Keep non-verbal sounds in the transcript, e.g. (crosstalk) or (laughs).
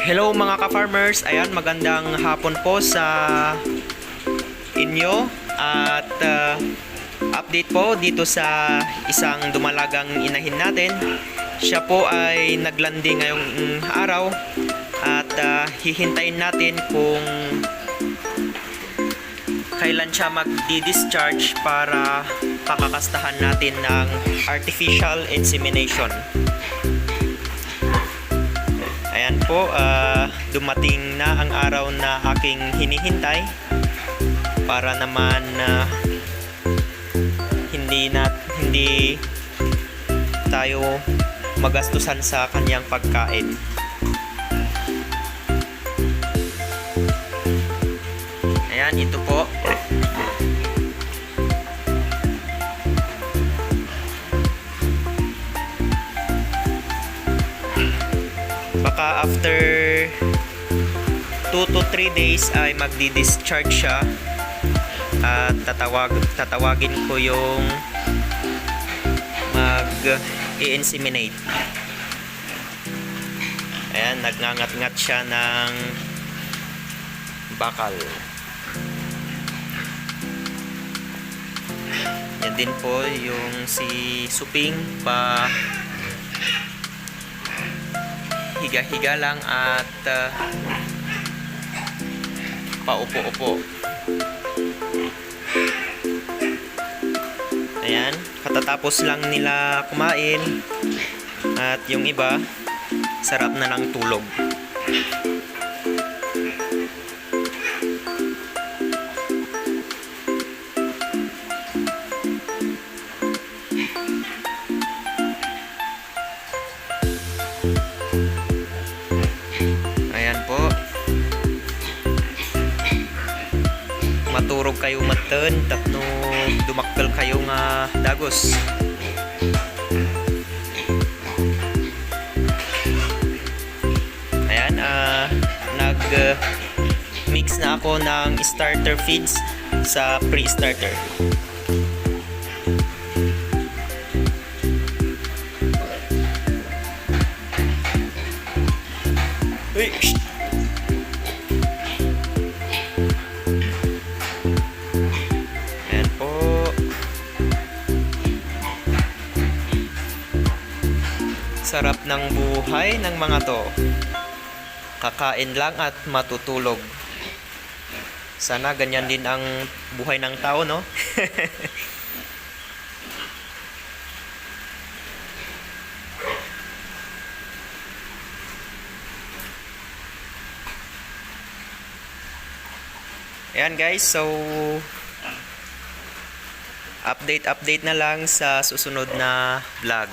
Hello mga ka-farmers, ayan magandang hapon po sa inyo at uh, update po dito sa isang dumalagang inahin natin. Siya po ay naglanding ngayong araw at uh, hihintayin natin kung kailan siya magdi-discharge para pakakastahan natin ng artificial insemination. Ayan po, ah, dumating na ang araw na aking hinihintay para naman na hindi na hindi tayo magastusan sa kanyang pagkain. Ayan, ito po. Baka after 2 to 3 days ay magdi-discharge siya at tatawag tatawagin ko yung mag i-inseminate. Ayan, nagngangat-ngat siya ng bakal. Yan din po yung si Suping pa higa-higa lang at uh, paupo-upo. Ayan, katatapos lang nila kumain at yung iba sarap na ng tulog. Ayan Maturog kayo matan tapno dumakkel kayo nga dagos. Ayan, ah nag uh, mix na ako ng starter feeds sa pre-starter. Uy, Sarap ng buhay ng mga to. Kakain lang at matutulog. Sana ganyan din ang buhay ng tao, no? (laughs) Ayan guys, so update update na lang sa susunod na vlog.